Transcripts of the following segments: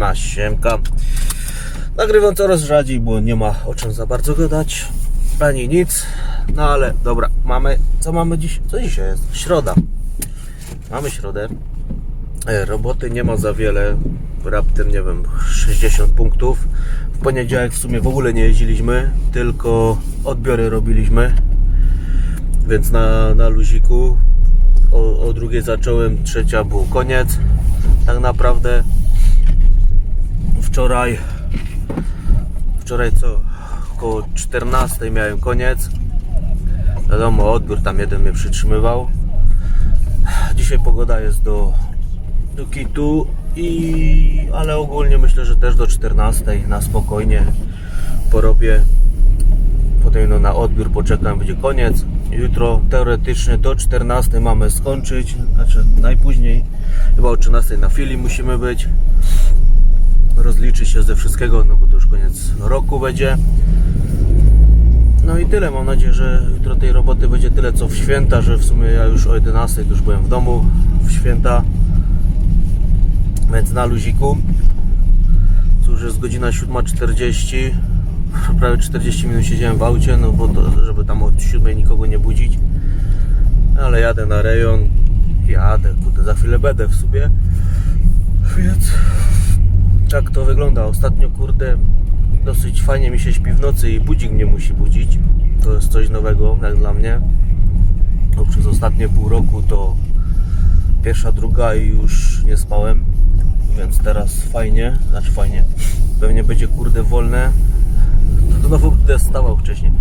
Siema, siemka. Nagrywam coraz rzadziej, bo nie ma o czym za bardzo gadać. Ani nic. No ale dobra, mamy. Co mamy dziś? Co dzisiaj jest? Środa. Mamy środę. E, Roboty nie ma za wiele. Raptem, nie wiem, 60 punktów. W poniedziałek w sumie w ogóle nie jeździliśmy, tylko odbiory robiliśmy. Więc na, na luziku o, o drugiej zacząłem, trzecia był koniec. Tak naprawdę wczoraj wczoraj co? Około 14 miałem koniec. Wiadomo, odbiór tam jeden mnie przytrzymywał. Dzisiaj pogoda jest do, do kitu i ale ogólnie myślę, że też do 14 na spokojnie porobię. Potem no, na odbiór poczekam, będzie koniec. Jutro teoretycznie do 14 mamy skończyć, znaczy najpóźniej chyba o 13 na chwili musimy być. Rozliczyć się ze wszystkiego, no bo to już koniec roku będzie. No i tyle, mam nadzieję, że jutro tej roboty będzie tyle co w święta, że w sumie ja już o 11 już byłem w domu w święta. Więc na luziku. Cóż, jest godzina 7.40 prawie 40 minut siedziałem w aucie, no bo to, żeby tam od 7 nikogo nie budzić. Ale jadę na rejon. Jadę, kurde, za chwilę będę w sobie. Więc tak to wygląda. Ostatnio, kurde, dosyć fajnie mi się śpi w nocy i budzik mnie musi budzić. To jest coś nowego, jak dla mnie. Bo przez ostatnie pół roku to pierwsza, druga i już nie spałem. Więc teraz fajnie, znaczy fajnie. Pewnie będzie kurde wolne, znowu będę stawał wcześniej.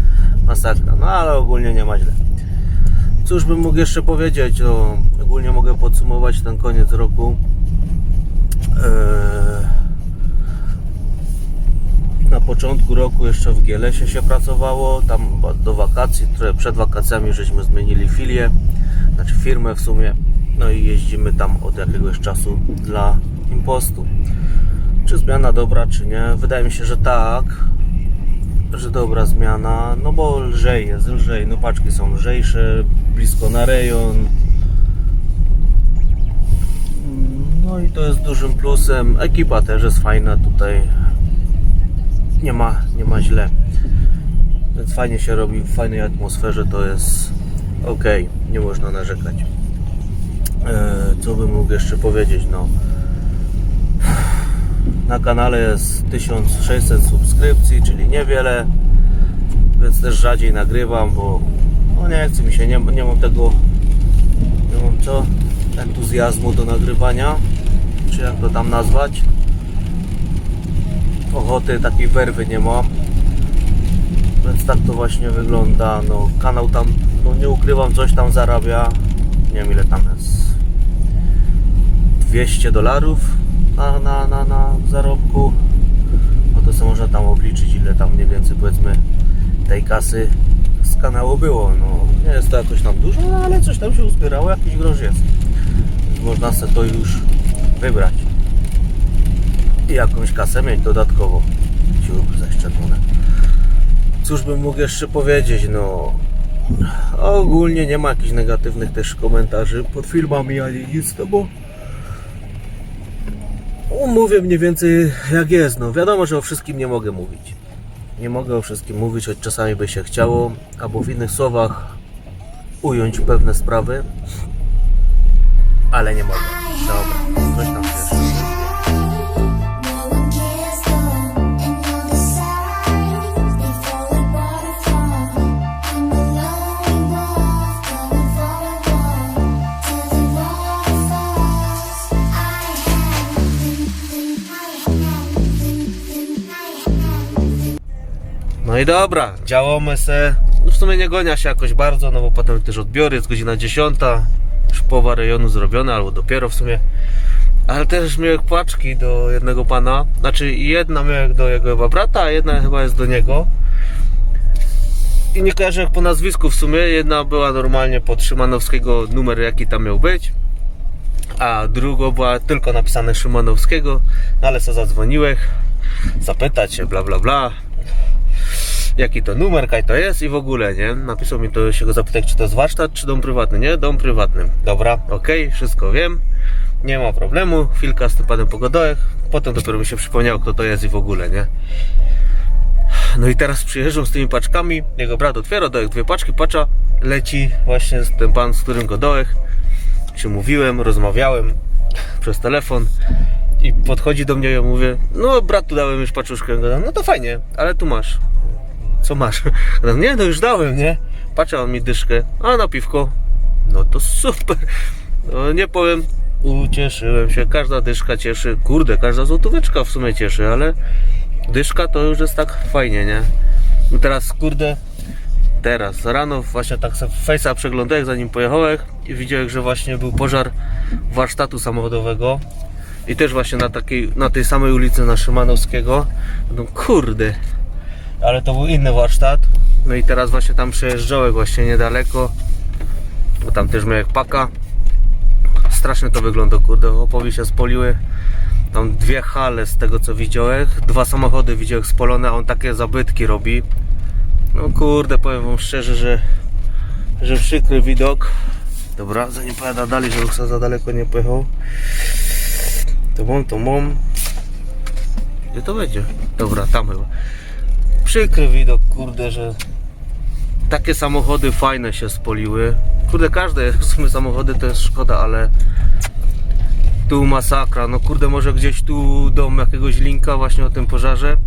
Masakra. No ale ogólnie nie ma źle. Cóż bym mógł jeszcze powiedzieć? No, ogólnie mogę podsumować ten koniec roku. Eee, na początku roku jeszcze w Gielesie się pracowało, tam do wakacji, przed wakacjami żeśmy zmienili filię, znaczy firmę w sumie, no i jeździmy tam od jakiegoś czasu dla impostu. Czy zmiana dobra, czy nie? Wydaje mi się, że tak, że dobra zmiana, no bo lżej jest, lżej, no paczki są lżejsze, blisko na rejon. No i to jest dużym plusem. Ekipa też jest fajna tutaj. Nie ma, nie ma źle. Więc fajnie się robi, w fajnej atmosferze to jest ok, nie można narzekać. Eee, co bym mógł jeszcze powiedzieć? No. Na kanale jest 1600 subskrypcji, czyli niewiele, więc też rzadziej nagrywam, bo no nie chce mi się, nie, nie mam tego, nie mam co, entuzjazmu do nagrywania, czy jak to tam nazwać. Ochoty, takiej werwy nie mam. Więc tak to właśnie wygląda. No, kanał tam, no nie ukrywam, coś tam zarabia. Nie wiem ile tam jest. 200 dolarów na, na, na, na zarobku. No to sobie można tam obliczyć, ile tam mniej więcej powiedzmy tej kasy z kanału było. No, nie jest to jakoś tam dużo, no, ale coś tam się uzbierało, jakiś grosz jest. Można sobie to już wybrać. I jakąś kasę mieć dodatkowo. Ciuch zaszczepione. Cóż bym mógł jeszcze powiedzieć, no ogólnie nie ma jakichś negatywnych też komentarzy pod filmami ani nic, no bo Mówię mniej więcej jak jest. No wiadomo, że o wszystkim nie mogę mówić. Nie mogę o wszystkim mówić, choć czasami by się chciało, albo w innych słowach ująć pewne sprawy, ale nie mogę. No i dobra, działamy se. No w sumie nie gonia się jakoś bardzo, no bo potem też odbiory, jest godzina 10. Już połowa rejonu zrobiona, albo dopiero w sumie. Ale też miałem płaczki do jednego pana. Znaczy jedna miałem do jego chyba brata, a jedna chyba jest do niego. I nie kojarzę jak po nazwisku w sumie. Jedna była normalnie pod Szymanowskiego numer jaki tam miał być. A druga była tylko napisane Szymanowskiego. No ale co zadzwoniłeś, zapytać się, bla bla bla. Jaki to numer, kaj to jest i w ogóle, nie? Napisał mi to, się go zapytać, czy to jest warsztat, czy dom prywatny, nie? Dom prywatny. Dobra, okej, wszystko wiem. Nie ma problemu, chwilka z tym panem Pogodołek. Potem dopiero mi się przypomniało, kto to jest i w ogóle, nie? No i teraz przyjeżdżą z tymi paczkami. Jego brat otwiera dołek, dwie paczki, pacza. Leci właśnie ten pan, z którym go dołek. Się mówiłem, rozmawiałem przez telefon. I podchodzi do mnie i ja mówię, no brat tu dałem już paczuszkę. No to fajnie, ale tu masz. Co masz? Mówię, nie, no już dałem, nie? Patrzę on mi dyszkę, a na piwko. No to super. No nie powiem, ucieszyłem się. Każda dyszka cieszy. Kurde, każda złotóweczka w sumie cieszy, ale dyszka to już jest tak fajnie, nie? I teraz, kurde, teraz, rano właśnie tak Face'a przeglądałem, zanim pojechałem i widziałem, że właśnie był pożar warsztatu samochodowego i też właśnie na takiej, na tej samej ulicy na Szymanowskiego. No kurde, ale to był inny warsztat. No i teraz właśnie tam przejeżdżałem właśnie niedaleko, bo tam też miałem paka. Strasznie to wygląda, kurde, opowi się spoliły. Tam dwie hale z tego co widziałem, dwa samochody widziałem spolone, a on takie zabytki robi. No kurde, powiem wam szczerze, że, że przykry widok. Dobra, zanim pojadę dalej, żeby sobie za daleko nie pojechał. To mam, to mam. Gdzie to będzie? Dobra, tam chyba. Przykry widok, kurde, że takie samochody fajne się spoliły. Kurde, każde w sumie samochody to jest szkoda, ale tu masakra. No kurde, może gdzieś tu dom jakiegoś linka właśnie o tym pożarze.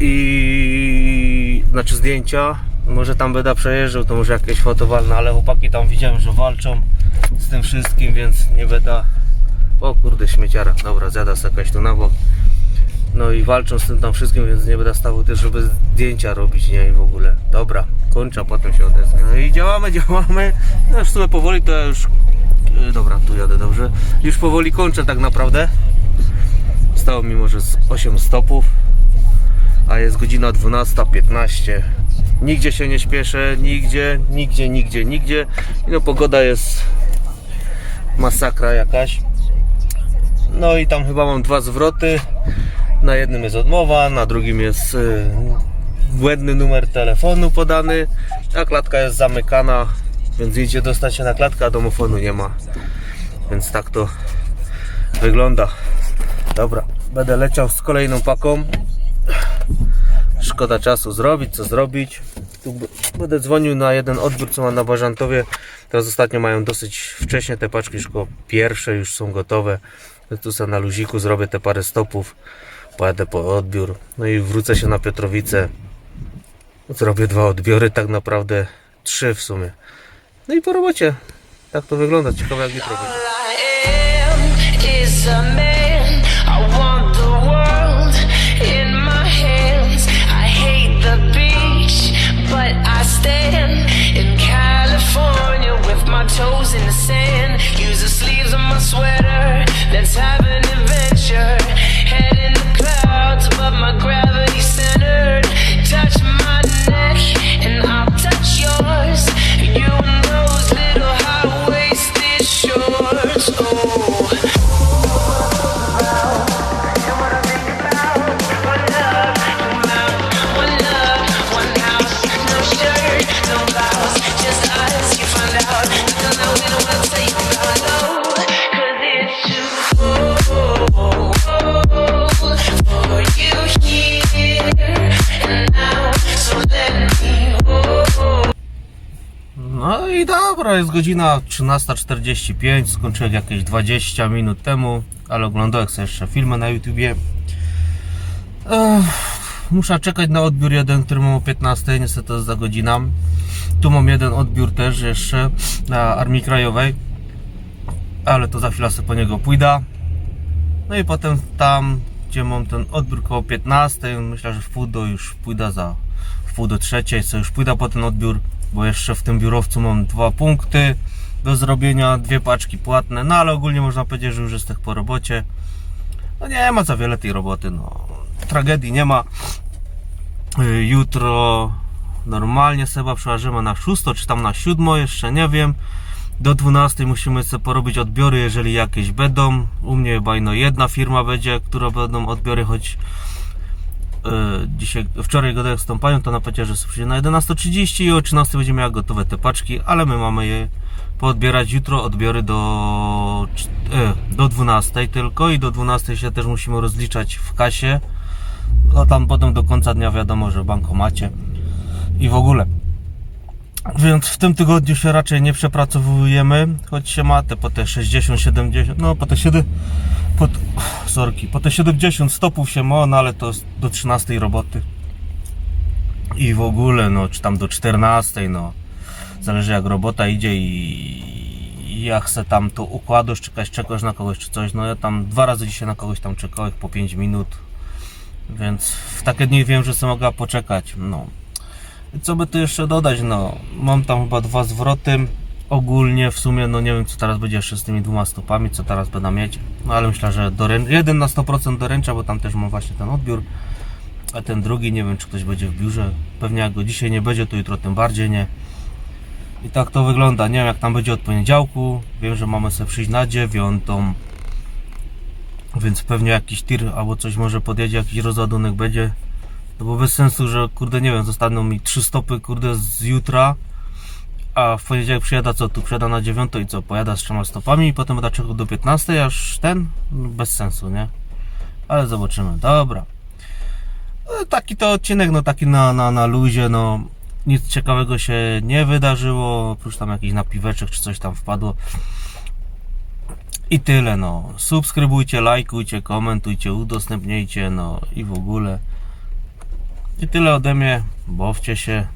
I znaczy zdjęcia. Może tam będę przejeżdżał, to może jakieś fotowalne, ale chłopaki tam widziałem, że walczą z tym wszystkim, więc nie będę. O kurde, śmieciara. Dobra, zjada jakaś tu na bok. No i walczą z tym tam wszystkim, więc nie będę stawał też, żeby zdjęcia robić, nie? I w ogóle. Dobra, kończę, a potem się odezwę. No i działamy, działamy. No już w sumie powoli to ja już... e, Dobra, tu jadę dobrze. Już powoli kończę tak naprawdę. Stało mi może z 8 stopów, a jest godzina 12.15. Nigdzie się nie śpieszę, nigdzie, nigdzie, nigdzie, nigdzie. I no pogoda jest masakra jakaś. No i tam chyba mam dwa zwroty. Na jednym jest odmowa, na drugim jest y, błędny numer telefonu podany, a klatka jest zamykana, więc idzie dostać się na klatkę, a domofonu nie ma. Więc tak to wygląda. Dobra, będę leciał z kolejną paką. Szkoda czasu zrobić, co zrobić. Tu będę dzwonił na jeden odbiór, co mam na Bażantowie. Teraz ostatnio mają dosyć wcześnie te paczki, już pierwsze już są gotowe. Tu sobie na luziku zrobię te parę stopów. Pojadę po odbiór. No i wrócę się na Piotrowicę. Zrobię dwa odbiory, tak naprawdę trzy w sumie. No i po robocie. Tak to wygląda. Ciekawe jak jutro toes in the sand. Use the sleeves of my sweater. Let's have an jest godzina 13.45, skończyłem jakieś 20 minut temu, ale oglądałem sobie jeszcze filmy na YouTubie. Muszę czekać na odbiór jeden, który mam o 15, niestety to jest za godzina. Tu mam jeden odbiór też jeszcze na Armii Krajowej, ale to za chwilę sobie po niego pójdę. No i potem tam, gdzie mam ten odbiór koło 15, myślę, że w pół do już pójdę za w do trzeciej, co już pójdę po ten odbiór, bo jeszcze w tym biurowcu mam dwa punkty do zrobienia, dwie paczki płatne, no ale ogólnie można powiedzieć, że już jest tak po robocie. No nie ma za wiele tej roboty, no tragedii nie ma. Y, Jutro normalnie Seba przełażymy na 6 czy tam na 7, jeszcze nie wiem. Do 12 musimy sobie porobić odbiory, jeżeli jakieś będą. U mnie chyba ino jedna firma będzie, która będą odbiory, choć dzisiaj, wczoraj gadałem z tą panią, to ona powiedziała, że przyjdzie na 11.30 i o 13.00 będzie miała gotowe te paczki, ale my mamy je poodbierać jutro, odbiory do, e, do 12.00 tylko i do 12.00 się też musimy rozliczać w kasie, a tam potem do końca dnia wiadomo, że w bankomacie i w ogóle. Więc w tym tygodniu się raczej nie przepracowujemy, choć się ma te po te 60, 70, no po te 7, po, t- sorki, po te 70 stopów się ma, no ale to do 13 roboty. I w ogóle, no, czy tam do 14, no, zależy jak robota idzie i, i jak tam to układasz, czekać, czekasz na kogoś czy coś, no ja tam dwa razy dzisiaj na kogoś tam czekałem po 5 minut, więc w takie dni wiem, że sobie mogła poczekać, no. Co by tu jeszcze dodać? No, mam tam chyba dwa zwroty. Ogólnie w sumie, no nie wiem co teraz będzie jeszcze z tymi dwoma stopami, co teraz będę mieć. No ale myślę, że dorę... jeden na 100% doręcza, bo tam też mam właśnie ten odbiór. A ten drugi, nie wiem czy ktoś będzie w biurze. Pewnie jak go dzisiaj nie będzie, to jutro tym bardziej nie. I tak to wygląda. Nie wiem jak tam będzie od poniedziałku. Wiem, że mamy sobie przyjść na dziewiątą. Więc pewnie jakiś tir albo coś może podjedzie, jakiś rozładunek będzie. No bo bez sensu, że kurde nie wiem, zostaną mi trzy stopy kurde z jutra, a w poniedziałek przyjada co tu przyjada na dziewiątą i co, pojada z trzema stopami i potem czekał do 15, aż ten? No, Bez sensu, nie? Ale zobaczymy, dobra. No, Taki to odcinek, no taki na, na, na luzie, no nic ciekawego się nie wydarzyło, oprócz tam jakichś napiweczek czy coś tam wpadło. I tyle, no. Subskrybujcie, lajkujcie, komentujcie, udostępniajcie, no i w ogóle. I tyle ode mnie. Bawcie się.